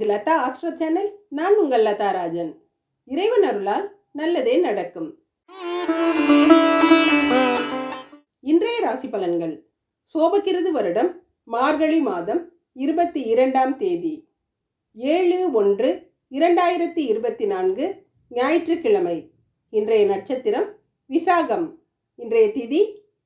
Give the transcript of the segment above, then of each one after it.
இது Latha astro channel. நான் உங்கள் லதா ராஜன். இறைவன் அருளால் நல்லதே நடக்கும். இன்றைய ராசி பலன்கள். சோபக்கிருது வருடம் மார்கழி மாதம் இருபத்தி இரண்டாம் தேதி. ஏழு ஒன்று இரண்டாயிரத்தி இருபத்தி நான்கு ஞாயிற்றுக்கிழமை. இன்றைய நட்சத்திரம் விசாகம். இன்றைய திதி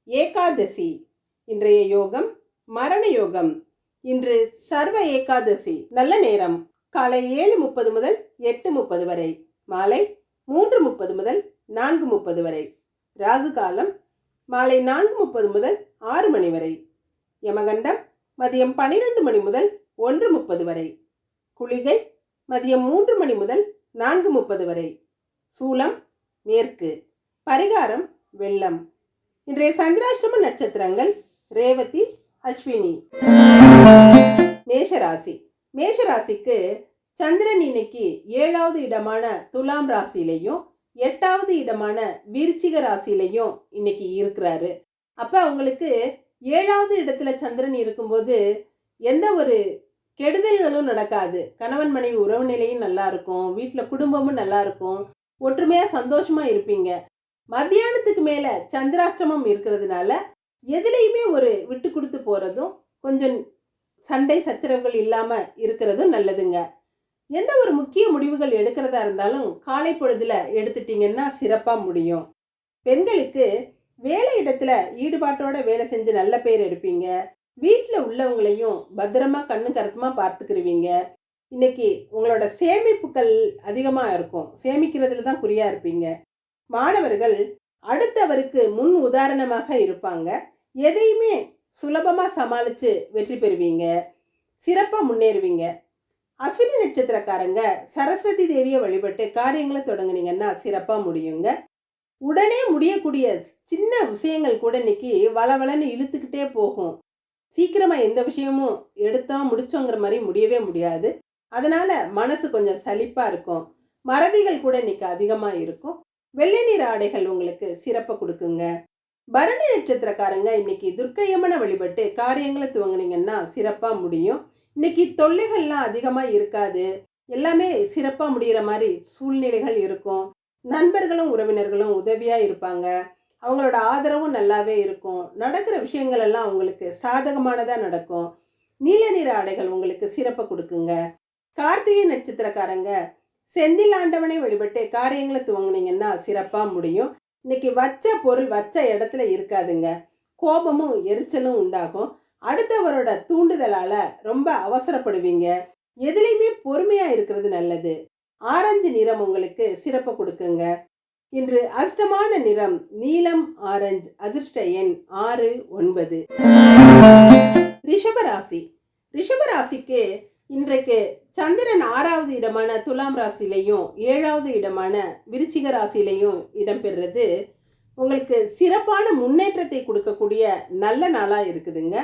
ஏகாதசி. இன்றைய யோகம் மரண யோகம். இன்று சர்வ ஏகாதசி. நல்ல நேரம். காலை ஏழு முப்பது முதல் எட்டு முப்பது வரை. மாலை மூன்று முப்பது முதல் நான்கு முப்பது வரை. ராகு காலம் மாலை நான்கு முப்பது முதல் ஆறு மணி வரை. யமகண்டம் மதியம் பனிரெண்டு மணி முதல் ஒன்று முப்பது வரை. குளிகை மதியம் மூன்று மணி முதல் நான்கு முப்பது வரை. சூலம் மேற்கு. பரிகாரம் வெள்ளம். இன்றைய சந்திராஷ்டம நட்சத்திரங்கள் ரேவதி அஸ்வினி. மேஷராசி. மேஷராசிக்கு சந்திரன் இன்னைக்கு ஏழாவது இடமான துலாம் ராசியிலையும் எட்டாவது இடமான விருச்சிக ராசியிலையும் இன்னைக்கு இருக்கிறாரு. அப்போ அவங்களுக்கு ஏழாவது இடத்துல சந்திரன் இருக்கும்போது எந்த ஒரு கெடுதல்களும் நடக்காது. கணவன் மனைவி உறவு நிலையும் நல்லா இருக்கும். வீட்டில் குடும்பமும் நல்லா இருக்கும். ஒற்றுமையாக சந்தோஷமாக இருப்பீங்க. மத்தியானத்துக்கு மேலே சந்திராஷ்டமம் இருக்கிறதுனால எதுலேயுமே ஒரு விட்டு கொடுத்து போகிறதும் கொஞ்சம் சண்டை சச்சரவுகள் இல்லாமல் இருக்கிறதும் நல்லதுங்க. எந்த ஒரு முக்கிய முடிவுகள் எடுக்கிறதா இருந்தாலும் காலை பொழுதில் எடுத்துட்டிங்கன்னா சிறப்பாக முடியும். பெண்களுக்கு வேலை இடத்துல ஈடுபாட்டோட வேலை செஞ்சு நல்ல பேர் எடுப்பீங்க. வீட்டில் உள்ளவங்களையும் பத்திரமா கண்ணு கருத்துமாக பார்த்துக்கிருவீங்க. இன்னைக்கு உங்களோட சேமிப்புகள் அதிகமாக இருக்கும். சேமிக்கிறதுல தான் குறியாக இருப்பீங்க. மாணவர்கள் அடுத்தவருக்கு முன் உதாரணமாக இருப்பாங்க. எதையுமே சுலபமாக சமாளித்து வெற்றி பெறுவீங்க. சிறப்பாக முன்னேறுவீங்க. அஸ்வினி நட்சத்திரக்காரங்க சரஸ்வதி தேவியை வழிபட்டு காரியங்களை தொடங்குனீங்கன்னா சிறப்பாக முடியுங்க. உடனே முடியக்கூடிய சின்ன விஷயங்கள் கூட இன்னைக்கு வளவளன்னு இழுத்துக்கிட்டே போகும். சீக்கிரமாக எந்த விஷயமும் எடுத்தோம் முடிச்சோங்கிற மாதிரி முடியவே முடியாது. அதனால மனசு கொஞ்சம் சலிப்பாக இருக்கும். மறதிகள் கூட இன்னைக்கு அதிகமாக இருக்கும். வெள்ளை நிற ஆடைகள் உங்களுக்கு சிறப்பை கொடுக்குங்க. பரணி நட்சத்திரக்காரங்க இன்னைக்கு துர்க்கையம்மனை வழிபட்டு காரியங்களை துவங்குனீங்கன்னா சிறப்பாக முடியும். இன்னைக்கு தொல்லைகள்லாம் அதிகமாக இருக்காது. எல்லாமே சிறப்பாக முடிகிற மாதிரி சூழ்நிலைகள் இருக்கும். நண்பர்களும் உறவினர்களும் உதவியாக இருப்பாங்க. அவங்களோட ஆதரவும் நல்லாவே இருக்கும். நடக்கிற விஷயங்கள் எல்லாம் உங்களுக்கு சாதகமானதாக நடக்கும். நீல நிற ஆடைகள் உங்களுக்கு சிறப்பை கொடுக்குங்க. கார்த்திகை நட்சத்திரக்காரங்க செந்தில் ஆண்டவனை வழிபட்டு காரியங்களை துவங்குனீங்கன்னா சிறப்பாக முடியும். இன்னைக்கு வச்ச பொருள் வச்ச இடத்துல இருக்காதுங்க. கோபமும் எரிச்சலும் உண்டாகும். அடுத்தவரோட தூண்டுதலால் ரொம்ப அவசரப்படுவீங்க. எதுலேயுமே பொறுமையாக இருக்கிறது நல்லது. ஆரஞ்சு நிறம் உங்களுக்கு சிறப்பை கொடுக்குங்க. இன்று அஷ்டமான நிறம் நீலம் ஆரஞ்சு அதிர்ஷ்ட எண் ஆறு ஒன்பது. ரிஷபராசி ரிஷபராசிக்கு இன்றைக்கு சந்திரன் ஆறாவது இடமான துலாம் ராசிலையும் ஏழாவது இடமான விருச்சிக ராசிலையும் இடம்பெறுறது. உங்களுக்கு சிறப்பான முன்னேற்றத்தை கொடுக்கக்கூடிய நல்ல நாளாக இருக்குதுங்க.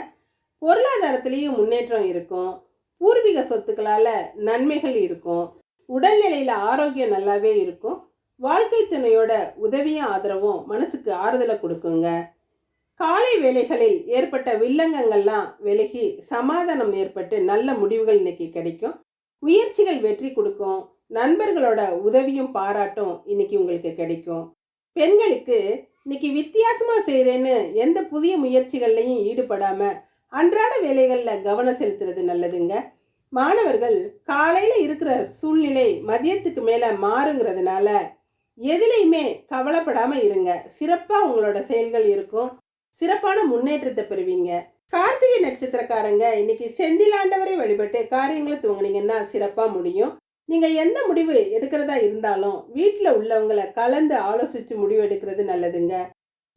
பொருளாதாரத்திலையும் முன்னேற்றம் இருக்கும். பூர்வீக சொத்துக்களால் நன்மைகள் இருக்கும். உடல்நிலையில் ஆரோக்கியம் நல்லாவே இருக்கும். வாழ்க்கை துணையோட உதவியும் ஆதரவும் மனசுக்கு ஆறுதலை கொடுக்குங்க. காலை வேலைகளில் ஏற்பட்ட வில்லங்கங்கள்லாம் விலகி சமாதானம் ஏற்பட்டு நல்ல முடிவுகள் இன்னைக்கு கிடைக்கும். முயற்சிகள் வெற்றி கொடுக்கும். நண்பர்களோட உதவியும் பாராட்டும் இன்னைக்கு உங்களுக்கு கிடைக்கும். பெண்களுக்கு இன்னைக்கு வித்தியாசமாக செய்கிறேன்னு எந்த புதிய முயற்சிகள்லையும் ஈடுபடாமல் அன்றாட வேலைகளில் கவனம் செலுத்துறது நல்லதுங்க. மாணவர்கள் காலையில் இருக்கிற சூழ்நிலை மதியத்துக்கு மேலே மாறுங்கிறதுனால எதுலேயுமே கவலைப்படாமல் இருங்க. சிறப்பாக உங்களோட செயல்கள் இருக்கும். சிறப்பான முன்னேற்றத்தை பெறுவீங்க. கார்த்திகை நட்சத்திரக்காரங்க இன்னைக்கு செந்திலாண்டவரை வழிபட்டு காரியங்களை துவங்குனீங்கன்னா சிறப்பாக முடியும். நீங்கள் எந்த முடிவு எடுக்கிறதா இருந்தாலும் வீட்டில் உள்ளவங்களை கலந்து ஆலோசித்து முடிவு எடுக்கிறது நல்லதுங்க.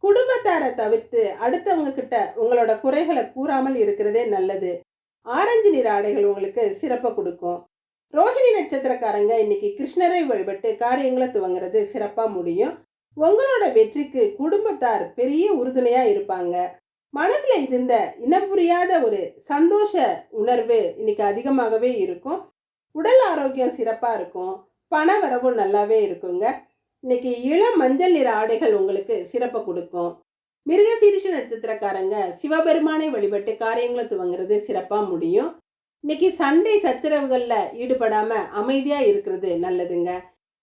குடும்பத்தாரை தவிர்த்து அடுத்தவங்க கிட்ட உங்களோட குறைகளை கூறாமல் இருக்கிறதே நல்லது. ஆரஞ்சு நிற ஆடைகள் உங்களுக்கு சிறப்பை கொடுக்கும். ரோஹிணி நட்சத்திரக்காரங்க இன்னைக்கு கிருஷ்ணரை வழிபட்டு காரியங்களை துவங்குறது சிறப்பாக முடியும். உங்களோட வெற்றிக்கு குடும்பத்தார் பெரிய உறுதுணையாக இருப்பாங்க. மனசில் இருந்த இனம் புரியாத ஒரு சந்தோஷ உணர்வு இன்னைக்கு அதிகமாகவே இருக்கும். உடல் ஆரோக்கியம் சிறப்பாக இருக்கும். பண வரவும் நல்லாவே இருக்குங்க. இன்னைக்கு இளம் மஞ்சள் நிற ஆடைகள் உங்களுக்கு சிறப்பை கொடுக்கும். மிருகசீரிஷ நட்சத்திரக்காரங்க சிவபெருமானை வழிபட்டு காரியங்களை துவங்குறது சிறப்பாக முடியும். இன்னைக்கு சண்டை சச்சரவுகளில் ஈடுபடாமல் அமைதியாக இருக்கிறது நல்லதுங்க.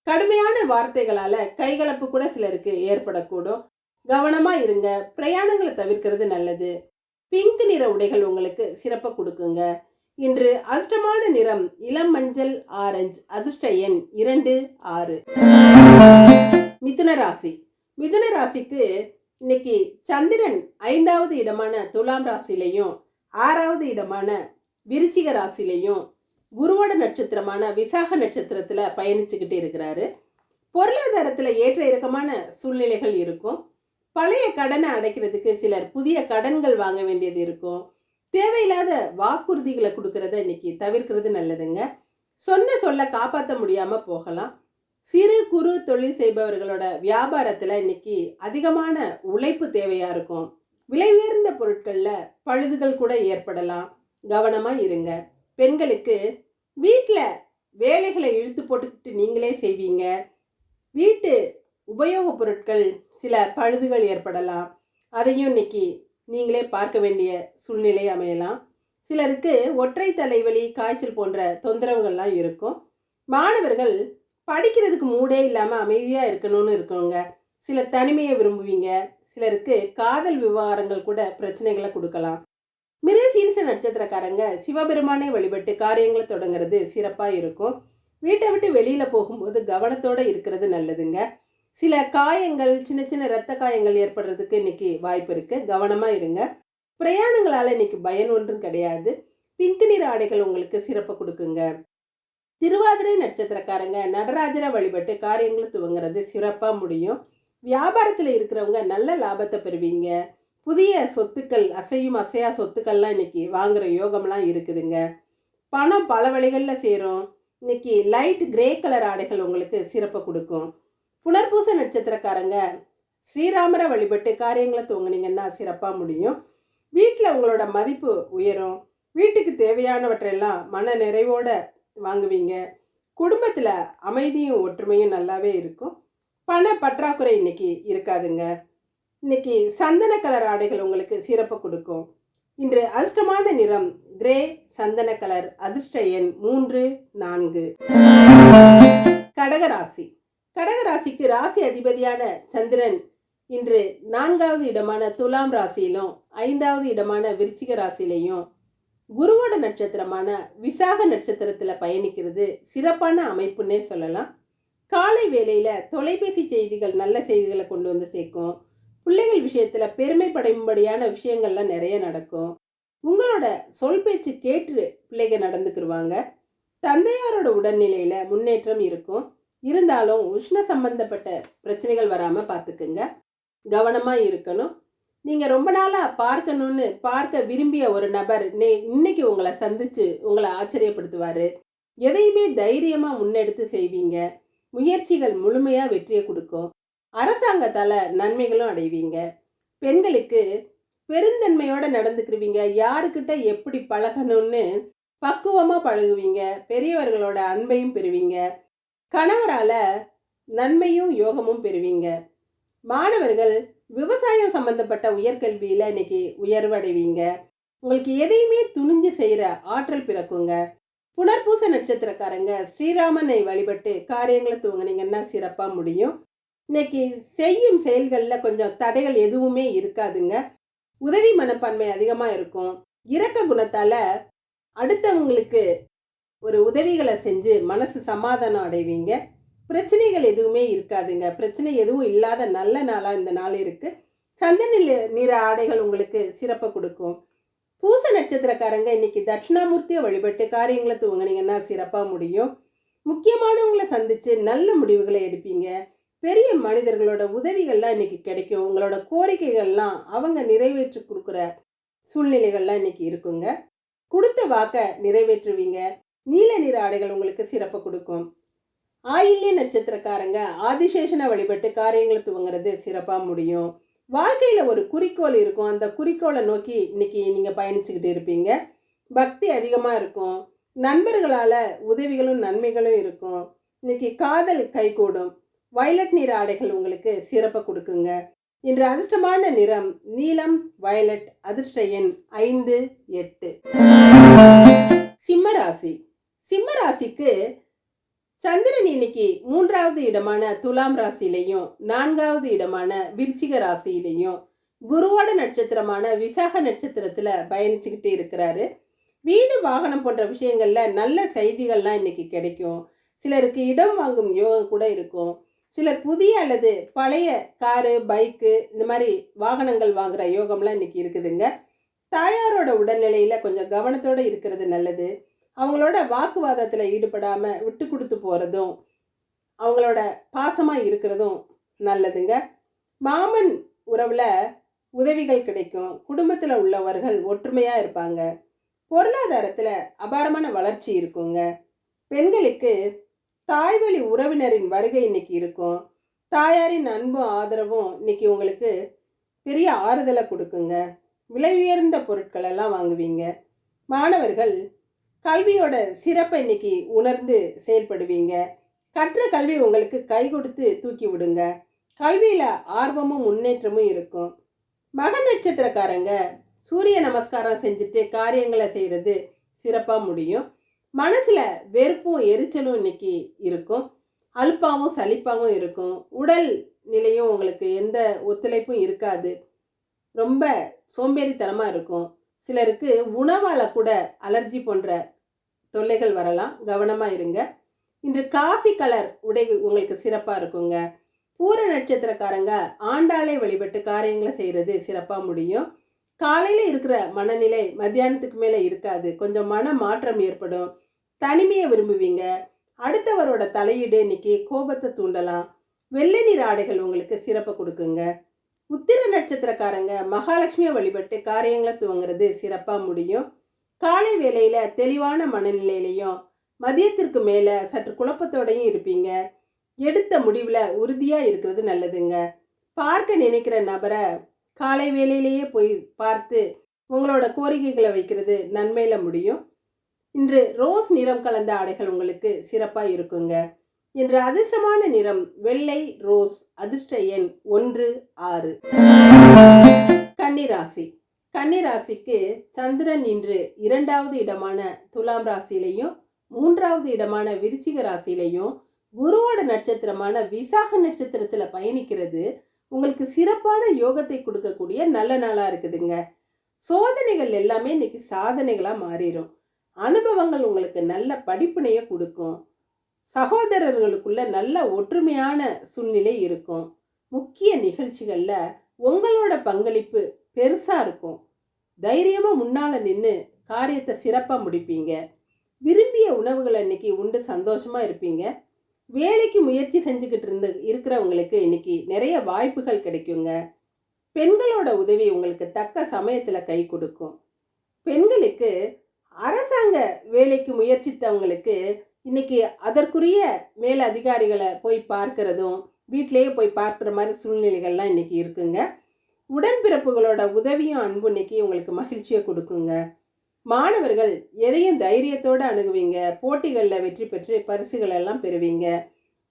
கடுமையான வார்த்தைகளால் கைகலப்பு கூட சிலருக்கு ஏற்படக்கூடும். கவனமாக இருங்க. பிரயாணங்களை தவிர்க்கிறது நல்லது. பிங்க் நிற உடைகள் உங்களுக்கு சிறப்பாக கொடுக்குங்க. இன்று அதிர்ஷ்டமான நிறம் இளம் மஞ்சள் ஆரஞ்சு அதிர்ஷ்ட எண் இரண்டு ஆறு. மிதுன ராசி. மிதுன ராசிக்கு இன்னைக்கு சந்திரன் ஐந்தாவது இடமான துலாம் ராசிலையும் ஆறாவது இடமான விருச்சிக ராசிலையும் குருவோட நட்சத்திரமான விசாக நட்சத்திரத்தில் பயணிச்சுக்கிட்டு இருக்கிறாரு. பொருளாதாரத்தில் ஏற்ற இறக்கமான சூழ்நிலைகள் இருக்கும். பழைய கடனை அடைக்கிறதுக்கு சிலர் புதிய கடன்கள் வாங்க வேண்டியது இருக்கும். தேவையில்லாத வாக்குறுதிகளை கொடுக்கறத இன்னைக்கு தவிர்க்கிறது நல்லதுங்க. சொன்ன சொல்ல காப்பாற்ற முடியாமல் போகலாம். சிறு குறு தொழில் செய்பவர்களோட வியாபாரத்தில் இன்னைக்கு அதிகமான உழைப்பு தேவையாக இருக்கும். விலை உயர்ந்த பொருட்களில் பழுதுகள் கூட ஏற்படலாம். கவனமாக இருங்க. பெண்களுக்கு வீட்டில் வேலைகளை இழுத்து போட்டுக்கிட்டு நீங்களே செய்வீங்க. வீட்டு உபயோகப் பொருட்கள் சில பழுதுகள் ஏற்படலாம். அதையும் இன்னைக்கு நீங்களே பார்க்க வேண்டிய சூழ்நிலை அமையலாம். சிலருக்கு ஒற்றை தலைவலி காய்ச்சல் போன்ற தொந்தரவுகள்லாம் இருக்கும். மாணவர்கள் படிக்கிறதுக்கு மூடே இல்லாமல் அமைதியாக இருக்கணும்னு இருக்கணுங்க. சிலர் தனிமையை விரும்புவீங்க. சிலருக்கு காதல் விவகாரங்கள் கூட பிரச்சனைகளை கொடுக்கலாம். மிருகசீரிச நட்சத்திரக்காரங்க சிவபெருமானை வழிபட்டு காரியங்களை தொடங்குறது சிறப்பாக இருக்கும். வீட்டை விட்டு வெளியில் போகும்போது கவனத்தோடு இருக்கிறது நல்லதுங்க. சில காயங்கள் சின்ன சின்ன இரத்த காயங்கள் ஏற்படுறதுக்கு இன்னைக்கு வாய்ப்பு இருக்குது கவனமாக இருங்க. பிரயாணங்களால் இன்னைக்கு பயன் ஒன்றும் கிடையாது. பிங்க் நிற ஆடைகள் உங்களுக்கு சிறப்பு கொடுக்குங்க. திருவாதிரை நட்சத்திரக்காரங்க நடராஜரை வழிபட்டு காரியங்களை துவங்குறது சிறப்பாக முடியும். வியாபாரத்தில் இருக்கிறவங்க நல்ல லாபத்தை பெறுவீங்க. புதிய சொத்துக்கள் அசையும் அசையா சொத்துக்கள்லாம் இன்னைக்கு வாங்குற யோகம்லாம் இருக்குதுங்க. பணம் பல வழிகளில் சேரும். இன்னைக்கு லைட் கிரே கலர் ஆடைகள் உங்களுக்கு சிறப்பை கொடுக்கும். புனர்பூச நட்சத்திரக்காரங்க ஸ்ரீராமரை வழிபட்டு காரியங்களை துவங்குனீங்கன்னா சிறப்பாக முடியும். வீட்டில் உங்களோட மதிப்பு உயரும். வீட்டுக்கு தேவையானவற்றையெல்லாம் மன நிறைவோட வாங்குவீங்க. குடும்பத்தில் அமைதியும் ஒற்றுமையும் நல்லாவே இருக்கும். பண பற்றாக்குறை இன்னைக்கு இருக்காதுங்க. இன்னைக்கு சந்தன கலர் ஆடைகள் உங்களுக்கு சிறப்பு கொடுக்கும். இன்று அதிர்ஷ்டமான நிறம் கிரே சந்தன கலர் அதிர்ஷ்ட எண் மூன்று நான்கு. கடகராசி. கடகராசிக்கு ராசி அதிபதியான சந்திரன் இன்று நான்காவது இடமான துலாம் ராசியிலும் ஐந்தாவது இடமான விருச்சிக ராசியிலையும் குருவோட நட்சத்திரமான விசாக நட்சத்திரத்தில் பயணிக்கிறது. சிறப்பான அமைப்புன்னே சொல்லலாம். காலை வேளையில் தொலைபேசி செய்திகள் நல்ல செய்திகளை கொண்டு வந்து சேர்க்கும். பிள்ளைகள் விஷயத்தில் பெருமைப்படையும்படியான விஷயங்கள்லாம் நிறைய நடக்கும். உங்களோட சொல் பேச்சு கேட்டு பிள்ளைங்க நடந்துக்கிடுவாங்க தந்தையாரோட உடல்நிலையில் முன்னேற்றம் இருக்கும். இருந்தாலும் உஷ்ண சம்பந்தப்பட்ட பிரச்சனைகள் வராமல் பார்த்துக்குங்க கவனமாக இருக்கணும். நீங்கள் ரொம்ப நாளாக பார்க்கணும்னு பார்க்க விரும்பிய ஒரு நபர் நே இன்னைக்கு உங்களை சந்தித்து உங்களை ஆச்சரியப்படுத்துவார். எதையுமே தைரியமாக முன்னெடுத்து செய்வீங்க. முயற்சிகள் முழுமையாக வெற்றியை கொடுக்கும். அரசாங்கத்தால் நன்மைகளும் அடைவீங்க. பெண்களுக்கு பெருந்தன்மையோடு நடந்துக்கிருவீங்க. யாருக்கிட்ட எப்படி பழகணும்னு பக்குவமாக பழகுவீங்க. பெரியவர்களோட அன்பையும் பெறுவீங்க. கணவரால் நன்மையும் யோகமும் பெறுவீங்க. மாணவர்கள் விவசாயம் சம்பந்தப்பட்ட உயர்கல்வியில் இன்னைக்கு உயர்வடைவீங்க. உங்களுக்கு எதையுமே துணிஞ்சு செய்கிற ஆற்றல் பிறக்குங்க. புனர்பூச நட்சத்திரக்காரங்க ஸ்ரீராமனை வழிபட்டு காரியங்களை துவங்கினீங்கன்னா சிறப்பாக முடியும். இன்னைக்கு செய்யும் செயல்களில் கொஞ்சம் தடைகள் எதுவுமே இருக்காதுங்க. உதவி மனப்பான்மை அதிகமாக இருக்கும். இரக்க குணத்தால் அடுத்தவங்களுக்கு ஒரு உதவிகளை செஞ்சு மனசு சமாதானம் அடைவீங்க. பிரச்சனைகள் எதுவுமே இருக்காதுங்க. பிரச்சனை எதுவும் இல்லாத நல்ல நாளாக இந்த நாள் இருக்குது சந்தன நிற- நிற ஆடைகள் உங்களுக்கு சிறப்பை கொடுக்கும். பூச நட்சத்திரக்காரங்க இன்னைக்கு தட்சிணாமூர்த்தியை வழிபட்டு காரியங்களை துவங்குனீங்கன்னா சிறப்பாக முடியும். முக்கியமானவங்களை சந்தித்து நல்ல முடிவுகளை எடுப்பீங்க. பெரிய மனிதர்களோட உதவிகள்லாம் இன்றைக்கி கிடைக்கும். உங்களோட கோரிக்கைகள்லாம் அவங்க நிறைவேற்றி கொடுக்குற சூழ்நிலைகள்லாம் இன்றைக்கி இருக்குங்க. கொடுத்த வாக்கை நிறைவேற்றுவீங்க. நீல நிற ஆடைகள் உங்களுக்கு சிறப்பு கொடுக்கும். ஆயில்ய நட்சத்திரக்காரங்க ஆதிசேஷனை வழிபட்டு காரியங்களை துவங்குறது சிறப்பாக முடியும். வாழ்க்கையில் ஒரு குறிக்கோள் இருக்கும். அந்த குறிக்கோளை நோக்கி இன்னைக்கு நீங்கள் பயணிச்சுக்கிட்டு இருப்பீங்க. பக்தி அதிகமாக இருக்கும். நண்பர்களால் உதவிகளும் நன்மைகளும் இருக்கும். இன்னைக்கு காதல் கைகூடும். வயலட் நிற ஆடைகள் உங்களுக்கு சிறப்பை கொடுக்குங்க. இன்று அதிர்ஷ்டமான நிறம் நீலம் வயலட் அதிர்ஷ்ட எண் ஐந்து எட்டு. சிம்மராசி சிம்மராசிக்கு சந்திரன் இன்னைக்கு மூன்றாவது இடமான துலாம் ராசியிலையும் நான்காவது இடமான விருச்சிக ராசியிலையும் குருவோட நட்சத்திரமான விசாக நட்சத்திரத்தில் பயணிச்சுக்கிட்டு இருக்கிறாரு. வீடு வாகனம் போன்ற விஷயங்களில் நல்ல செய்திகள்லாம் இன்னைக்கு கிடைக்கும். சிலருக்கு இடம் வாங்கும் யோகம் கூட இருக்கும். சிலர் புதிய அல்லது பழைய காரு பைக்கு இந்த மாதிரி வாகனங்கள் வாங்குற யோகம்லாம் இன்னைக்கு இருக்குதுங்க. தாயாரோட உடல்நிலையில் கொஞ்சம் கவனத்தோடு இருக்கிறது நல்லது. அவங்களோட வாக்குவாதத்தில் ஈடுபடாமல் விட்டு கொடுத்து போகிறதும் அவங்களோட பாசமாக இருக்கிறதும் நல்லதுங்க. மாமன் உறவில் உதவிகள் கிடைக்கும். குடும்பத்தில் உள்ளவர்கள் ஒற்றுமையாக இருப்பாங்க. பொருளாதாரத்தில் அபாரமான வளர்ச்சி இருக்குங்க. பெண்களுக்கு தாய்வழி உறவினரின் வருகை இன்னைக்கு இருக்கும். தாயாரின் அன்பும் ஆதரவும் இன்னைக்கு உங்களுக்கு பெரிய ஆறுதலை கொடுக்குங்க. விலை உயர்ந்த பொருட்களெல்லாம் வாங்குவீங்க. மாணவர்கள் கல்வியோட சிறப்பை இன்னைக்கு உணர்ந்து செயல்படுவீங்க. கற்ற கல்வி உங்களுக்கு கை கொடுத்து தூக்கி விடுங்க. கல்வியில் ஆர்வமும் முன்னேற்றமும் இருக்கும். மக நட்சத்திரக்காரங்க சூரிய நமஸ்காரம் செஞ்சுட்டு காரியங்களை செய்கிறது சிறப்பாக முடியும். மனசில் வெறுப்பும் எரிச்சலும் இன்னைக்கு இருக்கும். அலுப்பாகவும் சலிப்பாகவும் இருக்கும். உடல் நிலையும் உங்களுக்கு எந்த ஒத்துழைப்பும் இருக்காது. ரொம்ப சோம்பேறித்தனமாக இருக்கும். சிலருக்கு உணவால் கூட அலர்ஜி போன்ற தொல்லைகள் வரலாம். கவனமாக இருங்க. இன்று காஃபி கலர் உடை உங்களுக்கு சிறப்பாக இருக்குங்க. பூர நட்சத்திரக்காரங்க ஆண்டாளை வழிபட்டு காரியங்களை செய்கிறது சிறப்பாக முடியும். காலையில் இருக்கிற மனநிலை மத்தியானத்துக்கு மேலே இருக்காது. கொஞ்சம் மன மாற்றம் ஏற்படும். தனிமையை விரும்புவீங்க. அடுத்தவரோட தலையீடு இன்னைக்கு கோபத்தை தூண்டலாம். வெள்ளை நீர் ஆடைகள் உங்களுக்கு சிறப்பை கொடுக்குங்க. உத்திர நட்சத்திரக்காரங்க மகாலட்சுமியை வழிபட்டு காரியங்களை துவங்குறது சிறப்பாக முடியும். காலை வேளையில் தெளிவான மனநிலையிலையும் மதியத்திற்கு மேலே சற்று குழப்பத்தோடையும் இருப்பீங்க. எடுத்த முடிவில் உறுதியாக இருக்கிறது நல்லதுங்க. பார்க்க நினைக்கிற நபரை காலை வேளையிலேயே போய் பார்த்து உங்களோட கோரிக்கைகளை வைக்கிறது நன்மையில் முடியும். இன்று ரோஸ் நிறம் கலந்த ஆடைகள் உங்களுக்கு சிறப்பாக இருக்குங்க. இன்று அதிர்ஷ்டமான நிறம் வெள்ளை ரோஸ் அதிர்ஷ்ட எண் ஒன்று ஆறு. கன்னிராசி. கன்னிராசிக்கு சந்திரன் இன்று இரண்டாவது இடமான துலாம் ராசியிலையும் மூன்றாவது இடமான விருச்சிக ராசியிலையும் குருவோட நட்சத்திரமான விசாக நட்சத்திரத்தில் பயணிக்கிறது. உங்களுக்கு சிறப்பான யோகத்தை கொடுக்கக்கூடிய நல்ல நாளாக இருக்குதுங்க. சோதனைகள் எல்லாமே இன்னைக்கு சாதனைகளாக மாறிடும் அனுபவங்கள் உங்களுக்கு நல்ல படிப்பினையை கொடுக்கும். சகோதரர்களுக்குள்ள நல்ல ஒற்றுமையான சூழ்நிலை இருக்கும். முக்கிய நிகழ்ச்சிகளில் உங்களோட பங்களிப்பு பெருசாக இருக்கும். தைரியமாக முன்னால் நின்று காரியத்தை சிறப்பாக முடிப்பீங்க. விரும்பிய உணவுகளை இன்றைக்கி உண்டு சந்தோஷமாக இருப்பீங்க. வேலைக்கு முயற்சி செஞ்சுக்கிட்டு இருந்து இருக்கிறவங்களுக்கு இன்னைக்கு நிறைய வாய்ப்புகள் கிடைக்குங்க. பெண்களோட உதவி உங்களுக்கு தக்க சமயத்தில் கை கொடுக்கும். பெண்களுக்கு அரசாங்க வேலைக்கு முயற்சித்தவங்களுக்கு இன்னைக்கு அதற்குரிய மேல் அதிகாரிகளை போய் பார்க்கறதும் வீட்டிலேயே போய் பார்க்குற மாதிரி சூழ்நிலைகள்லாம் இன்னைக்கு இருக்குங்க. உடன்பிறப்புகளோட உதவியும் அன்பு இன்னைக்கு உங்களுக்கு மகிழ்ச்சியை கொடுக்குங்க. மாணவர்கள் எதையும் தைரியத்தோடு அணுகுவீங்க. போட்டிகளில் வெற்றி பெற்று பரிசுகள் எல்லாம் பெறுவீங்க.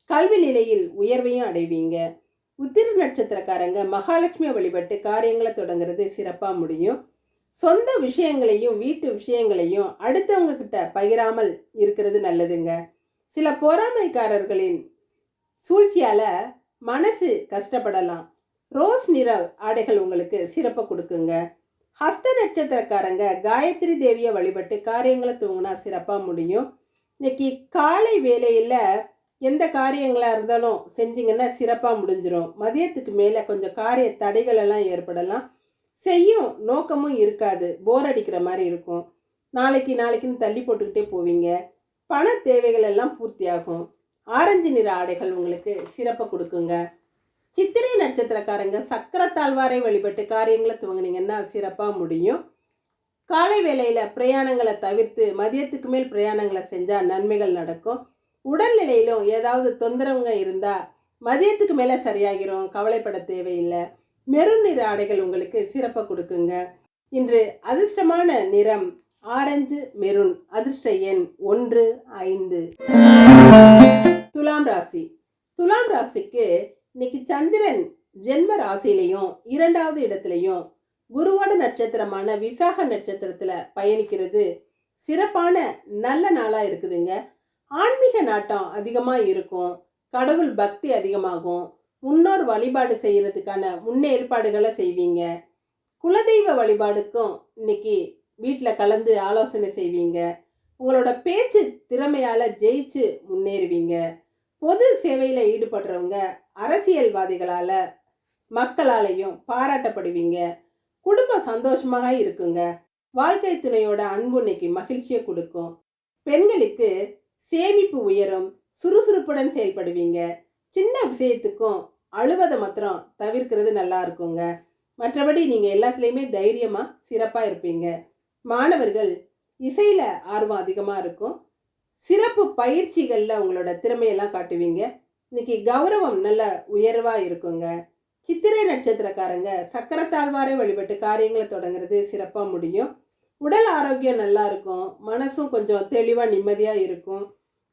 கல்வி நிலையில் உயர்வையும் அடைவீங்க. உத்திர நட்சத்திரக்காரங்க மகாலட்சுமி வழிபட்டு காரியங்களை தொடங்குறது சிறப்பாக முடியும். சொந்த விஷயங்களையும் வீட்டு விஷயங்களையும் அடுத்தவங்க கிட்ட பகிராமல் இருக்கிறது நல்லதுங்க. சில பொறாமைக்காரர்களின் சூழ்ச்சியால் மனசு கஷ்டப்படலாம். ரோஸ் நிற ஆடைகள் உங்களுக்கு சிறப்பை கொடுக்குங்க. ஹஸ்த நட்சத்திரக்காரங்க காயத்ரி தேவியை வழிபட்டு காரியங்களை தூங்கினா சிறப்பாக முடியும். இன்னைக்கு காலை வேலையில் எந்த காரியங்களாக இருந்தாலும் செஞ்சிங்கன்னா சிறப்பாக முடிஞ்சிடும் மதியத்துக்கு மேலே கொஞ்சம் காரிய தடைகளெல்லாம் ஏற்படலாம். செய்யும் நோக்கமும் இருக்காது. போர் அடிக்கிற மாதிரி இருக்கும். நாளைக்கு நாளைக்குன்னு தள்ளி போட்டுக்கிட்டே போவீங்க. பண தேவைகள் எல்லாம் பூர்த்தியாகும். ஆரஞ்சு நிற ஆடைகள் உங்களுக்கு சிறப்பை கொடுக்குங்க. சித்திரை நட்சத்திரக்காரங்க சக்கரத்தாழ்வாரை வழிபட்டு காரியங்களை துவங்குனீங்கன்னா சிறப்பாக முடியும். காலை வேளையில் பிரயாணங்களை தவிர்த்து மதியத்துக்கு மேல் பிரயாணங்களை செஞ்சால் நன்மைகள் நடக்கும். உடல்நிலையிலும் ஏதாவது தொந்தரவுங்க இருந்தால் மதியத்துக்கு மேலே சரியாகிரும். கவலைப்பட தேவையில்லை. மெருன் நிற ஆடைகள் உங்களுக்கு சிறப்பை கொடுக்குங்க. இன்று அதிர்ஷ்டமான நிறம் ஆரஞ்சு மெருன் அதிர்ஷ்ட எண் ஒன்று ஐந்து. துலாம் ராசி. துலாம் ராசிக்கு இன்னைக்கு சந்திரன் ஜென்ம ராசியிலையும் இரண்டாவது இடத்துலையும் குருவோட நட்சத்திரமான விசாக நட்சத்திரத்தில் பயணிக்கிறது. சிறப்பான நல்ல நாளாக இருக்குதுங்க. ஆன்மீக நாட்டம் அதிகமாக இருக்கும். கடவுள் பக்தி அதிகமாகும். முன்னோர் வழிபாடு செய்கிறதுக்கான முன்னேற்பாடுகளை செய்வீங்க. குலதெய்வ வழிபாடுக்கும் இன்னைக்கு வீட்டில் கலந்து ஆலோசனை செய்வீங்க. உங்களோட பேச்சு திறமையால் ஜெயிச்சு முன்னேறுவீங்க. பொது சேவையில் ஈடுபடுறவங்க அரசியல்வாதிகளால் மக்களாலையும் பாராட்டப்படுவீங்க. குடும்பம் சந்தோஷமாக இருக்குங்க. வாழ்க்கை துணையோட அன்பு இன்னைக்கு மகிழ்ச்சியை கொடுக்கும். பெண்களுக்கு சேமிப்பு உயரும் சுறுசுறுப்புடன் செயல்படுவீங்க. சின்ன விஷயத்துக்கும் அழுவதை மாத்திரம் தவிர்க்கிறது நல்லா இருக்குங்க. மற்றபடி நீங்கள் எல்லாத்துலேயுமே தைரியமாக சிறப்பாக இருப்பீங்க. மாணவர்கள் இசையில் ஆர்வம் அதிகமாக இருக்கும். சிறப்பு பயிற்சிகளில் உங்களோட திறமையெல்லாம் காட்டுவீங்க. இன்னைக்கு கௌரவம் நல்ல உயர்வாக இருக்குங்க. சித்திரை நட்சத்திரக்காரங்க சக்கரத்தாழ்வாரை வழிபட்டு காரியங்களை தொடங்குறது சிறப்பாக முடியும். உடல் ஆரோக்கியம் நல்லா இருக்கும். மனசும் கொஞ்சம் தெளிவாக நிம்மதியாக இருக்கும்.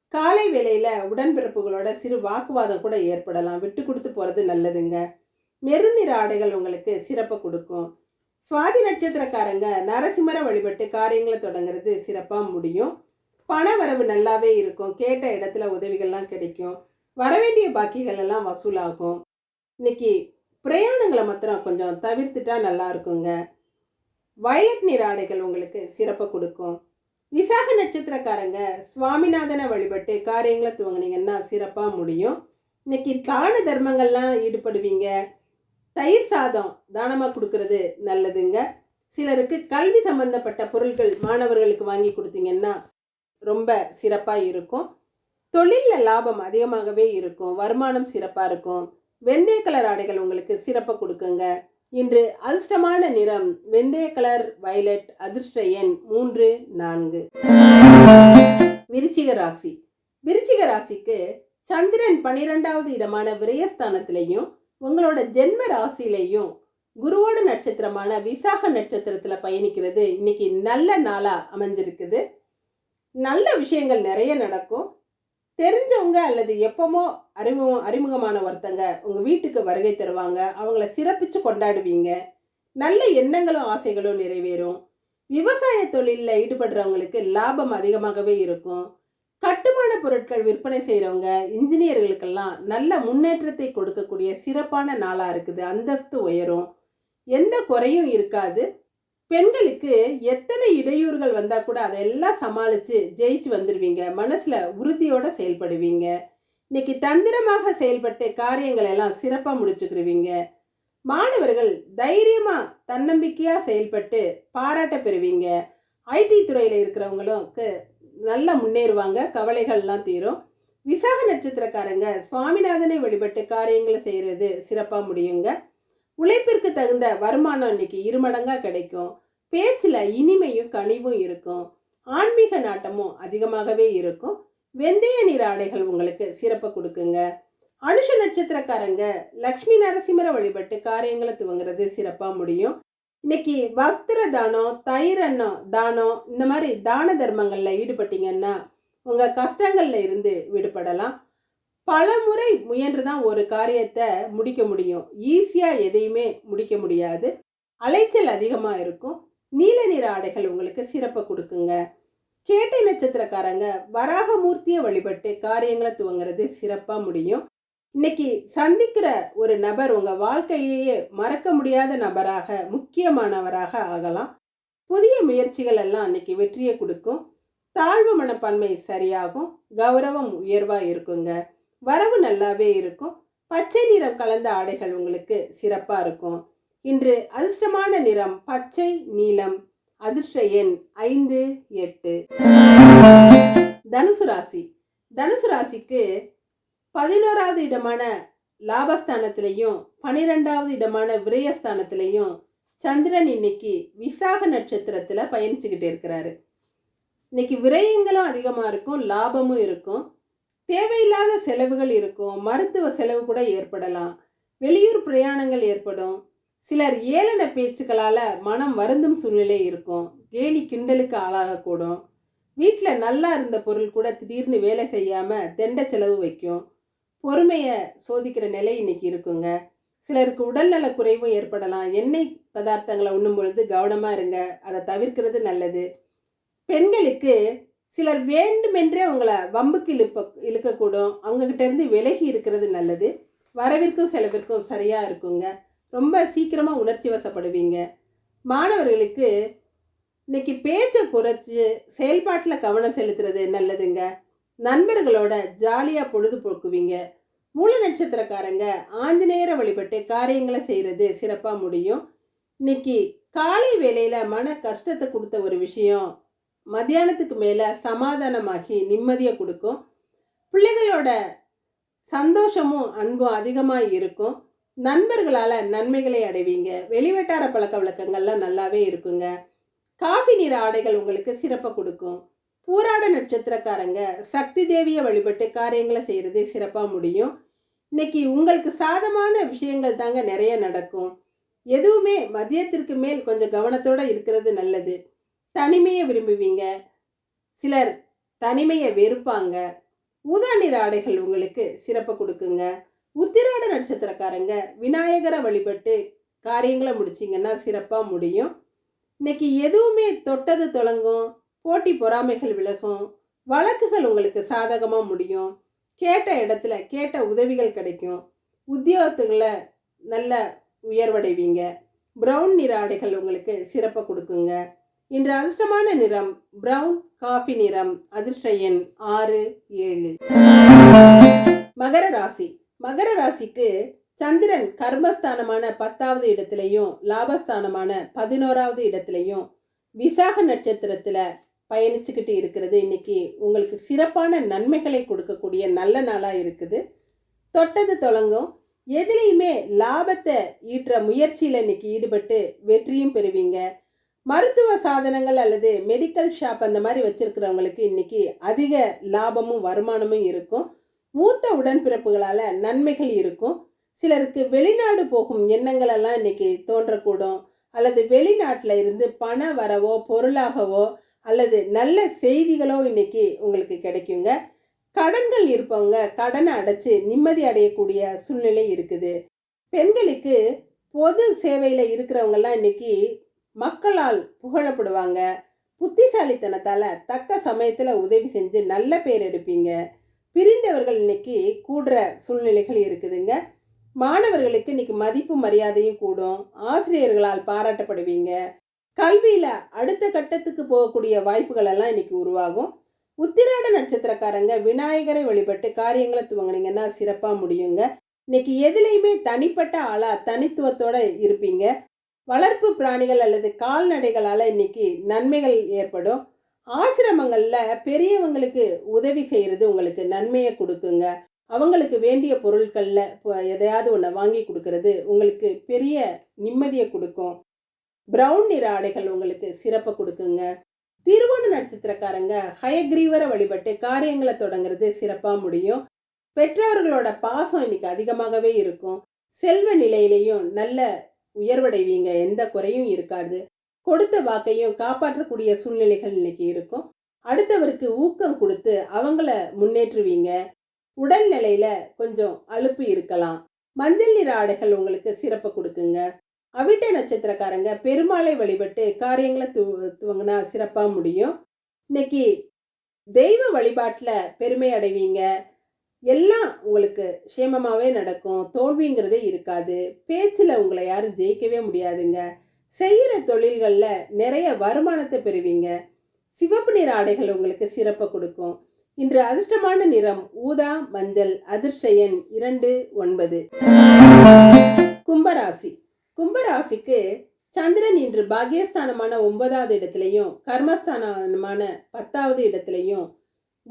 காலை வேளையில் உடன்பிறப்புகளோட சிறு வாக்குவாதம் கூட ஏற்படலாம். விட்டு கொடுத்து போகிறது நல்லதுங்க. மெருநிற நிற ஆடைகள் உங்களுக்கு சிறப்பை கொடுக்கும். சுவாதி நட்சத்திரக்காரங்க நரசிம்மரை வழிபட்டு காரியங்களை தொடங்குறது சிறப்பாக முடியும். பண வரவு நல்லாவே இருக்கும். கேட்ட இடத்துல உதவிகள்லாம் கிடைக்கும். வரவேண்டிய பாக்கிகள் எல்லாம் வசூலாகும். இன்னைக்கு பிரயாணங்களை மாத்திரம் கொஞ்சம் தவிர்த்துட்டா நல்லா இருக்குங்க. வயலட் நிற ஆடைகள் உங்களுக்கு சிறப்பை கொடுக்கும். விசாக நட்சத்திரக்காரங்க சுவாமிநாதனை வழிபட்டு காரியங்களை துவங்கினீங்கன்னா சிறப்பாக முடியும். இன்னைக்கு தான தர்மங்கள்லாம் ஈடுபடுவீங்க. தயிர் சாதம் தானமாக கொடுக்கறது நல்லதுங்க. சிலருக்கு கல்வி சம்பந்தப்பட்ட பொருட்கள் மாணவர்களுக்கு வாங்கி கொடுத்தீங்கன்னா ரொம்ப சிறப்பாக இருக்கும். தொழிலில் லாபம் அதிகமாகவே இருக்கும். வருமானம் சிறப்பாக இருக்கும். வெந்தய கலர் ஆடைகள் உங்களுக்கு சிறப்பாக கொடுக்குங்க. இன்று அதிர்ஷ்டமான நிறம் வெந்தய கலர் வயலட் அதிர்ஷ்ட எண் மூன்று நான்கு. விருச்சிக ராசி. விருச்சிக ராசிக்கு சந்திரன் பன்னிரெண்டாவது இடமான விரயஸ்தானத்திலையும் உங்களோட ஜென்ம ராசியிலையும் குருவோட நட்சத்திரமான விசாக நட்சத்திரத்தில் பயணிக்கிறது. இன்னைக்கு நல்ல நாளாக அமைஞ்சிருக்குது. நல்ல விஷயங்கள் நிறைய நடக்கும். தெரிஞ்சவங்க அல்லது எப்பமோ அறிமுகம் அறிமுகமான ஒருத்தங்க உங்கள் வீட்டுக்கு வருகை தருவாங்க அவங்கள சிறப்பித்து கொண்டாடுவீங்க. நல்ல எண்ணங்களும் ஆசைகளும் நிறைவேறும். விவசாய தொழிலில் ஈடுபடுறவங்களுக்கு லாபம் அதிகமாகவே இருக்கும். கட்டுமான பொருட்கள் விற்பனை செய்கிறவங்க இன்ஜினியர்களுக்கெல்லாம் நல்ல முன்னேற்றத்தை கொடுக்கக்கூடிய சிறப்பான நாளாக இருக்குது. அந்தஸ்து உயரும். எந்த குறையும் இருக்காது. பெண்களுக்கு எத்தனை இடையூறுகள் வந்தால் கூட அதெல்லாம் சமாளித்து ஜெயிச்சு வந்துடுவீங்க மனசில் உறுதியோடு செயல்படுவீங்க. இன்னைக்கு தந்திரமாக செயல்பட்டு காரியங்கள் எல்லாம் சிறப்பாக முடிச்சுக்கிருவீங்க. மாணவர்கள் தைரியமாக தன்னம்பிக்கையாக செயல்பட்டு பாராட்ட பெறுவீங்க. ஐடி துறையில் இருக்கிறவங்களுக்கு நல்லா முன்னேறுவாங்க. கவலைகள்லாம் தீரும். விசாக நட்சத்திரக்காரங்க சுவாமிநாதனை வழிபட்டு காரியங்களை செய்கிறது சிறப்பாக முடியுங்க. உழைப்பிற்கு தகுந்த வருமானம் இன்னைக்கு இருமடங்காக கிடைக்கும். பேச்சில் இனிமையும் கனிவும் இருக்கும். ஆன்மீக நாட்டமும் அதிகமாகவே இருக்கும். வெந்தய நிற ஆடைகள் உங்களுக்கு சிறப்பை கொடுக்குங்க. அனுஷ நட்சத்திரக்காரங்க லக்ஷ்மி நரசிம்மரை வழிபட்டு காரியங்களை துவங்குறது சிறப்பாக முடியும். இன்னைக்கு வஸ்திர தானம் தைரண்ணம் தானம் இந்த மாதிரி தான தர்மங்களில் ஈடுபட்டீங்கன்னா உங்கள் கஷ்டங்களில் இருந்து விடுபடலாம். பல முறை முயன்று தான் ஒரு காரியத்தை முடிக்க முடியும். ஈஸியாக எதையுமே முடிக்க முடியாது. அலைச்சல் அதிகமாக இருக்கும். நீல நிற ஆடைகள் உங்களுக்கு சிறப்பை கொடுக்குங்க. கேட்டை நட்சத்திரக்காரங்க வராகமூர்த்தியை வழிபட்டு காரியங்களை துவங்குறது சிறப்பாக முடியும். இன்னைக்கு சந்திக்கிற ஒரு நபர் உங்கள் வாழ்க்கையிலேயே மறக்க முடியாத நபராக முக்கியமானவராக ஆகலாம். புதிய முயற்சிகள் எல்லாம் இன்னைக்கு வெற்றியை கொடுக்கும். தாழ்வு மனப்பான்மை சரியாகும். கௌரவம் உயர்வாக இருக்குங்க. வரவு நல்லாவே இருக்கும். பச்சை நிறம் கலந்த ஆடைகள் உங்களுக்கு சிறப்பாக இருக்கும். இன்று அதிர்ஷ்டமான நிறம் பச்சை நீலம். அதிர்ஷ்ட எண் ஐந்து எட்டு. தனுசு ராசி. தனுசு ராசிக்கு பதினோராவது இடமான லாபஸ்தானத்திலையும் பனிரெண்டாவது இடமான விரயஸ்தானத்திலையும் சந்திரன் இன்னைக்கு விசாக நட்சத்திரத்தில் பயணிச்சுக்கிட்டு இருக்கிறாரு. இன்னைக்கு விரயங்களும் அதிகமாக இருக்கும் லாபமும் இருக்கும். தேவையில்லாத செலவுகள் இருக்கும். மருத்துவ செலவு கூட ஏற்படலாம். வெளியூர் பிரயாணங்கள் ஏற்படும். சிலர் ஏளன பேச்சுக்களால் மனம் வருந்தும் சூழ்நிலை இருக்கும். கேலி கிண்டலுக்கு ஆளாகக்கூடும். வீட்டில் நல்லா இருந்த பொருள் கூட திடீர்னு வேலை செய்யாமல் தெண்ட செலவு வைக்கும். பொறுமையை சோதிக்கிற நிலை இன்னைக்கு இருக்குங்க. சிலருக்கு உடல்நல குறைவும் ஏற்படலாம். எண்ணெய் பதார்த்தங்களை உண்ணும் பொழுது கவனமாக இருங்க. அதை தவிர்க்கிறது நல்லது. பெண்களுக்கு சிலர் வேண்டுமென்றே அவங்கள வம்புக்கு இழுப்ப இழுக்கக்கூடும். அவங்கக்கிட்டேருந்து விலகி இருக்கிறது நல்லது. வரவிற்கும் செலவிற்கும் சரியாக இருக்குங்க. ரொம்ப சீக்கிரமாக உணர்ச்சி வசப்படுவீங்க. மாணவர்களுக்கு இன்னைக்கு பேச்சை குறைச்சி செயல்பாட்டில் கவனம் செலுத்துறது நல்லதுங்க. நண்பர்களோட ஜாலியாக பொழுதுபோக்குவீங்க மூல நட்சத்திரக்காரங்க ஆஞ்சநேயரை வழிபட்டு காரியங்களை செய்கிறது சிறப்பாக முடியும். இன்னைக்கு காலை வேலையில் மன கஷ்டத்தை கொடுத்த ஒரு விஷயம். மத்தியானத்துக்கு மேலே சமாதானமாகி நிம்மதியை கொடுக்கும். பிள்ளைகளோட சந்தோஷமும் அன்பும் அதிகமாக இருக்கும். நண்பர்களால் நன்மைகளை அடைவீங்க. வெளிவட்டார பழக்க வழக்கங்கள்லாம் நல்லாவே இருக்குங்க. காஃபி நிற ஆடைகள் உங்களுக்கு சிறப்பை கொடுக்கும். பூராட நட்சத்திரக்காரங்க சக்தி தேவியை வழிபட்டு காரியங்களை செய்கிறது சிறப்பாக முடியும். இன்னைக்கு உங்களுக்கு சாதமான விஷயங்கள் தாங்க நிறைய நடக்கும். எதுவுமே மதியத்திற்கு மேல் கொஞ்சம் கவனத்தோடு இருக்கிறது நல்லது. தனிமையை விரும்புவீங்க. சிலர் தனிமையை வெறுப்பாங்க. ஊதா நிற ஆடைகள் உங்களுக்கு சிறப்பை கொடுக்குங்க. உத்திராட நட்சத்திரக்காரங்க விநாயகரை வழிபட்டு காரியங்களை முடிச்சிங்கன்னா சிறப்பாக முடியும். இன்னைக்கு எதுவுமே தொட்டது தொடங்கும் போட்டி பொறாமைகள் விலகும் வழக்குகள் உங்களுக்கு சாதகமாக முடியும். கேட்ட இடத்துல கேட்ட உதவிகள் கிடைக்கும். உத்தியோகத்துங்களை நல்ல உயர்வடைவீங்க. ப்ரௌன் நிற ஆடைகள் உங்களுக்கு சிறப்பை கொடுக்குங்க. இன்று அதிர்ஷ்டமான நிறம் பிரவுன் காஃபி நிறம் அதிர்ஷ்ட எண் ஆறு ஏழு. மகர ராசி. மகர ராசிக்கு சந்திரன் கர்மஸ்தானமான பத்தாவது இடத்துலையும் லாபஸ்தானமான பதினோராவது இடத்துலையும் விசாக நட்சத்திரத்தில் பயணிச்சுக்கிட்டு இருக்கிறது. இன்னைக்கு உங்களுக்கு சிறப்பான நன்மைகளை கொடுக்கக்கூடிய நல்ல நாளாக இருக்குது. தொட்டது தொடங்கும். எதுலேயுமே லாபத்தை ஈட்டுற முயற்சியில் இன்னைக்கு ஈடுபட்டு வெற்றியும் பெறுவீங்க. மருத்துவ சாதனங்கள் அல்லது மெடிக்கல் ஷாப் அந்த மாதிரி வச்சுருக்கிறவங்களுக்கு இன்றைக்கி அதிக லாபமும் வருமானமும் இருக்கும். மூத்த உடன்பிறப்புகளால் நன்மைகள் இருக்கும். சிலருக்கு வெளிநாடு போகும் எண்ணங்களெல்லாம் இன்றைக்கி தோன்றக்கூடும். அல்லது வெளிநாட்டில் இருந்து பண வரவோ பொருளாகவோ அல்லது நல்ல செய்திகளோ இன்றைக்கி உங்களுக்கு கிடைக்குங்க. கடன்கள் இருப்பவங்க கடனை அடைச்சி நிம்மதி அடையக்கூடிய சூழ்நிலை இருக்குது. பெண்களுக்கு பொது சேவையில் இருக்கிறவங்கெல்லாம் இன்றைக்கி மக்களால் புகழப்படுவாங்க. புத்திசாலித்தனத்தால் தக்க சமயத்தில் உதவி செஞ்சு நல்ல பேர் எடுப்பீங்க. பிரிந்தவர்கள் இன்னைக்கு கூடுற சூழ்நிலைகள் இருக்குதுங்க. மாணவர்களுக்கு இன்னைக்கு மதிப்பு மரியாதையும் கூடும். ஆசிரியர்களால் பாராட்டப்படுவீங்க. கல்வியில் அடுத்த கட்டத்துக்கு போகக்கூடிய வாய்ப்புகள் எல்லாம் இன்னைக்கு உருவாகும். உத்திராட நட்சத்திரக்காரங்க விநாயகரை வழிபட்டு காரியங்களை துவங்கினீங்கன்னா சிறப்பாக முடியுங்க. இன்னைக்கு எதுலேயுமே தனிப்பட்ட ஆளாக தனித்துவத்தோடு இருப்பீங்க. வளர்ப்பு பிராணிகள் அல்லது கால்நடைகளால் இன்னைக்கு நன்மைகள் ஏற்படும். ஆசிரமங்களில் பெரியவங்களுக்கு உதவி செய்கிறது உங்களுக்கு நன்மையை கொடுக்குங்க. அவங்களுக்கு வேண்டிய பொருட்களில் இப்போ எதையாவது ஒன்று வாங்கி கொடுக்கறது உங்களுக்கு பெரிய நிம்மதியை கொடுக்கும். ப்ரௌன் நிற ஆடைகள் உங்களுக்கு சிறப்பை கொடுக்குங்க. திருவோண நட்சத்திரக்காரங்க ஹயக்ரீவரை வழிபட்டு காரியங்களை தொடங்குறது சிறப்பாக முடியும். பெற்றவர்களோட பாசம் இன்னைக்கு அதிகமாகவே இருக்கும். செல்வ நிலையிலையும் நல்ல உயர்வடைவீங்க எந்த குறையும் இருக்காது. கொடுத்த வாக்கையும் காப்பாற்றக்கூடிய சூழ்நிலைகள் இன்னைக்கு இருக்கும். அடுத்தவருக்கு ஊக்கம் கொடுத்து அவங்கள முன்னேற்றுவீங்க. உடல்நிலையில் கொஞ்சம் அலுப்பு இருக்கலாம். மஞ்சள் நிற ஆடைகள் உங்களுக்கு சிறப்பு கொடுக்குங்க. அவிட்ட நட்சத்திரக்காரங்க பெருமாளை வழிபட்டு காரியங்களை து துவங்கினா சிறப்பாக முடியும். இன்னைக்கு தெய்வ வழிபாட்டில் பெருமை அடைவீங்க. எல்லாம் உங்களுக்கு சேமமாகவே நடக்கும். தோல்விங்கிறதே இருக்காது. பேச்சில் உங்களை யாரும் ஜெயிக்கவே முடியாதுங்க. செய்கிற தொழில்களில் நிறைய வருமானத்தை பெறுவீங்க. சிவப்பு நிற ஆடைகள் உங்களுக்கு சிறப்பை கொடுக்கும். இன்று அதிர்ஷ்டமான நிறம் ஊதா மஞ்சள் அதிர்ஷ்ட எண் இரண்டு ஒன்பது. கும்பராசி. கும்பராசிக்கு சந்திரன் இன்று பாகியஸ்தானமான ஒன்பதாவது இடத்துலையும் கர்மஸ்தானமான பத்தாவது இடத்துலையும்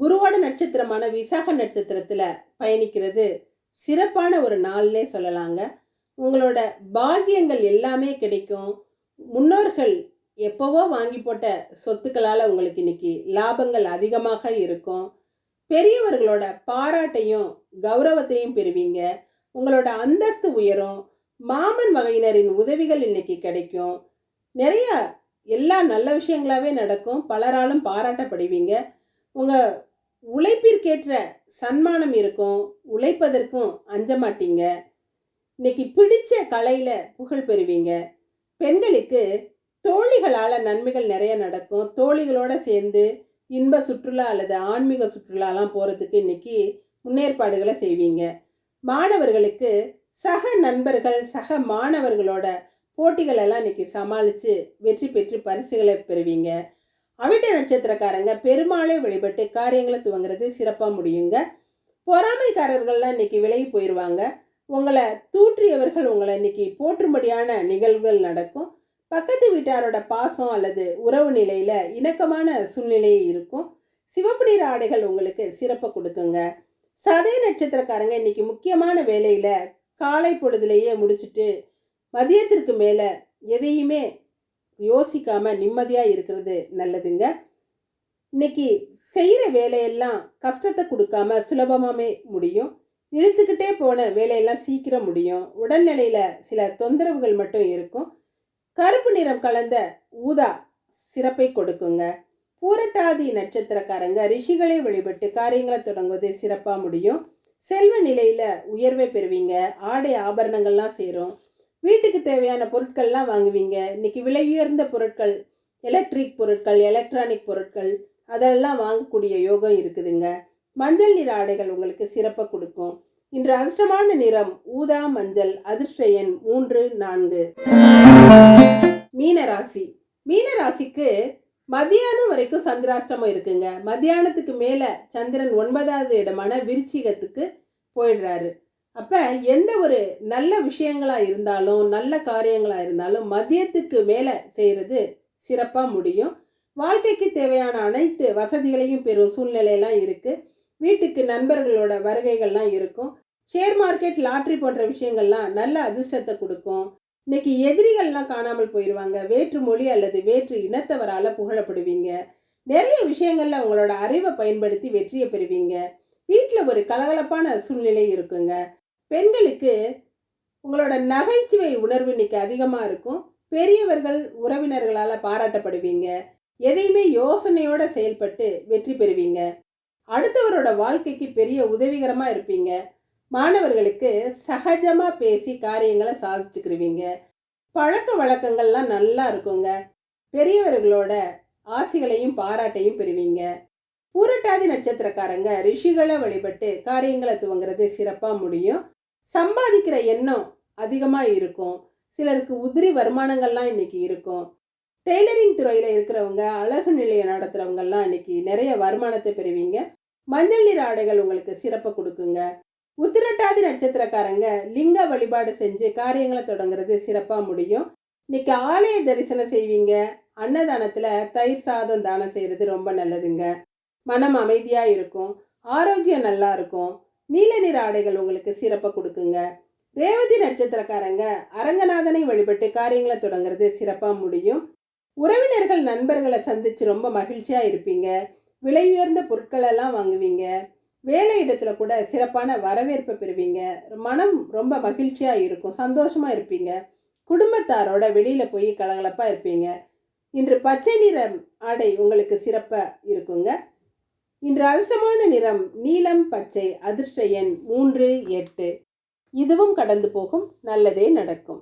குருவோட நட்சத்திரமான விசாக நட்சத்திரத்தில் பயணிக்கிறது. சிறப்பான ஒரு நாள்னே சொல்லலாங்க. உங்களோட பாக்கியங்கள் எல்லாமே கிடைக்கும். முன்னோர்கள் எப்போவோ வாங்கி போட்ட சொத்துக்களால் உங்களுக்கு இன்னைக்கு லாபங்கள் அதிகமாக இருக்கும். பெரியவர்களோட பாராட்டையும் கௌரவத்தையும் பெறுவீங்க. உங்களோட அந்தஸ்து உயரும். மாமன் வகையினரின் உதவிகள் இன்னைக்கு கிடைக்கும். நிறைய எல்லா நல்ல விஷயங்களாகவே நடக்கும். பலராலும் பாராட்டப்படுவீங்க. உங்கள் உழைப்பிற்கேற்ற சன்மானம் இருக்கும் உழைப்பதற்கும் அஞ்ச மாட்டீங்க. இன்னைக்கு பிடிச்ச கலையில் புகழ் பெறுவீங்க. பெண்களுக்கு தோழிகளால் நன்மைகள் நிறைய நடக்கும். தோழிகளோடு சேர்ந்து இன்ப சுற்றுலா அல்லது ஆன்மீக சுற்றுலாலாம் போகிறதுக்கு இன்றைக்கி முன்னேற்பாடுகளை செய்வீங்க. மாணவர்களுக்கு சக நண்பர்கள் சக மாணவர்களோட போட்டிகளெல்லாம் இன்றைக்கி இன்னைக்கு சமாளித்து வெற்றி பெற்று பரிசுகளை பெறுவீங்க. அவிட்ட நட்சத்திரக்காரங்க பெருமாளை வழிபட்டு காரியங்களை துவங்குறது சிறப்பாக முடியுங்க. பொறாமைக்காரர்கள்லாம் இன்னைக்கு விலகி போயிடுவாங்க உங்களை தூற்றியவர்கள் உங்களை இன்னைக்கு போற்றும்படியான நிகழ்வுகள் நடக்கும். பக்கத்து வீட்டாரோட பாசம் அல்லது உறவு நிலையில் இணக்கமான சூழ்நிலை இருக்கும். சிவப்பு நிற ஆடைகள் உங்களுக்கு சிறப்பை கொடுக்குங்க. சதய நட்சத்திரக்காரங்க இன்னைக்கு முக்கியமான வேலையில் காலை பொழுதுலேயே முடிச்சுட்டு மதியத்திற்கு மேலே எதையுமே யோசிக்காம நிம்மதியாக இருக்கிறது நல்லதுங்க. இன்னைக்கு செய்கிற வேலையெல்லாம் கஷ்டத்தை கொடுக்காம சுலபமாகவே முடியும். இழுத்துக்கிட்டே போன வேலையெல்லாம் சீக்கிரம் முடியும். உடல்நிலையில் சில தொந்தரவுகள் மட்டும் இருக்கும். கருப்பு நிறம் கலந்த ஊதா சிறப்பை கொடுக்குங்க. பூரட்டாதி நட்சத்திரக்காரங்க ரிஷிகளை வழிபட்டு காரியங்களை தொடங்குவது சிறப்பாக முடியும். செல்வ நிலையில் உயர்வை பெறுவீங்க. ஆடை ஆபரணங்கள்லாம் சேரும். வீட்டுக்கு தேவையான பொருட்கள்லாம் வாங்குவீங்க. இன்னைக்கு விலை உயர்ந்த பொருட்கள் எலக்ட்ரிக் பொருட்கள் எலக்ட்ரானிக் பொருட்கள் அதெல்லாம் வாங்கக்கூடிய யோகம் இருக்குதுங்க. மஞ்சள் நிற ஆடைகள் உங்களுக்கு சிறப்பை கொடுக்கும். இன்று அதிர்ஷ்டமான நிறம் ஊதா மஞ்சள் அதிர்ஷ்ட எண் மூன்று நான்கு. மீனராசி. மீனராசிக்கு மத்தியானம் வரைக்கும் சந்திராஷ்டமம் இருக்குங்க. மத்தியானத்துக்கு மேலே சந்திரன் ஒன்பதாவது இடமான விருச்சிகத்துக்கு போயிடுறாரு. அப்போ எந்த ஒரு நல்ல விஷயங்களாக இருந்தாலும் நல்ல காரியங்களாக இருந்தாலும் மதியத்துக்கு மேலே செய்கிறது சிறப்பாக முடியும். வாழ்க்கைக்கு தேவையான அனைத்து வசதிகளையும் பெறும் சூழ்நிலையெல்லாம் இருக்குது வீட்டுக்கு நண்பர்களோட வருகைகள்லாம் இருக்கும். ஷேர் மார்க்கெட் லாட்ரி போன்ற விஷயங்கள்லாம் நல்ல அதிர்ஷ்டத்தை கொடுக்கும். இன்றைக்கி எதிரிகள்லாம் காணாமல் போயிடுவாங்க வேற்று மொழி அல்லது வேற்று இனத்தவரால் புகழப்படுவீங்க. நிறைய விஷயங்களில் உங்களோட அறிவை பயன்படுத்தி வெற்றியை பெறுவீங்க. வீட்டில் ஒரு கலகலப்பான சூழ்நிலை இருக்குங்க. பெண்களுக்கு உங்களோட நகைச்சுவை உணர்வு இன்னைக்கு அதிகமாக இருக்கும். பெரியவர்கள் உறவினர்களால் பாராட்டப்படுவீங்க. எதையுமே யோசனையோட செயல்பட்டு வெற்றி பெறுவீங்க. அடுத்தவரோட வாழ்க்கைக்கு பெரிய உதவிகரமாக இருப்பீங்க. மாணவர்களுக்கு சகஜமாக பேசி காரியங்களை சாதிச்சுக்கிருவீங்க. பழக்க வழக்கங்கள்லாம் நல்லா இருக்குங்க. பெரியவர்களோட ஆசிகளையும் பாராட்டையும் பெறுவீங்க. பூரட்டாதி நட்சத்திரக்காரங்க ரிஷிகளை வழிபட்டு காரியங்களை துவங்குறது சிறப்பாக முடியும். சம்பாதிக்கிற எண்ணம் அதிகமாக இருக்கும். சிலருக்கு உதிரி வருமானங்கள்லாம் இன்னைக்கு இருக்கும். டெய்லரிங் துறையில் இருக்கிறவங்க அழகு நிலையம் நடத்துகிறவங்கெல்லாம் இன்னைக்கு நிறைய வருமானத்தை பெறுவீங்க. மஞ்சள் நிற ஆடைகள் உங்களுக்கு சிறப்பை கொடுக்குங்க. உத்திரட்டாதி நட்சத்திரக்காரங்க லிங்க வழிபாடு செஞ்சு காரியங்களை தொடங்குறது சிறப்பாக முடியும். இன்னைக்கு ஆலய தரிசனம் செய்வீங்க. அன்னதானத்தில் தயிர் சாதம் தானம் செய்கிறது ரொம்ப நல்லதுங்க. மனம் அமைதியாக இருக்கும். ஆரோக்கியம் நல்லா இருக்கும். நீல நிற ஆடைகள் உங்களுக்கு சிறப்பை கொடுக்குங்க. ரேவதி நட்சத்திரக்காரங்க அரங்கநாதனை வழிபட்டு காரியங்களை தொடங்குறது சிறப்பாக முடியும். உறவினர்கள் நண்பர்களை சந்தித்து ரொம்ப மகிழ்ச்சியாக இருப்பீங்க. விலை உயர்ந்த பொருட்களெல்லாம் வாங்குவீங்க. வேலை இடத்துல கூட சிறப்பான வரவேற்பை பெறுவீங்க. மனம் ரொம்ப மகிழ்ச்சியாக இருக்கும் சந்தோஷமாக இருப்பீங்க. குடும்பத்தாரோட வெளியில் போய் கலகலப்பாக இருப்பீங்க. இன்று பச்சை நிறம் ஆடை உங்களுக்கு சிறப்பாக இருக்குங்க. இன்று அதிர்ஷ்டமான நிறம் நீலம் பச்சை அதிர்ஷ்ட எண் மூன்று எட்டு. இதுவும் கடந்து போகும் நல்லதே நடக்கும்.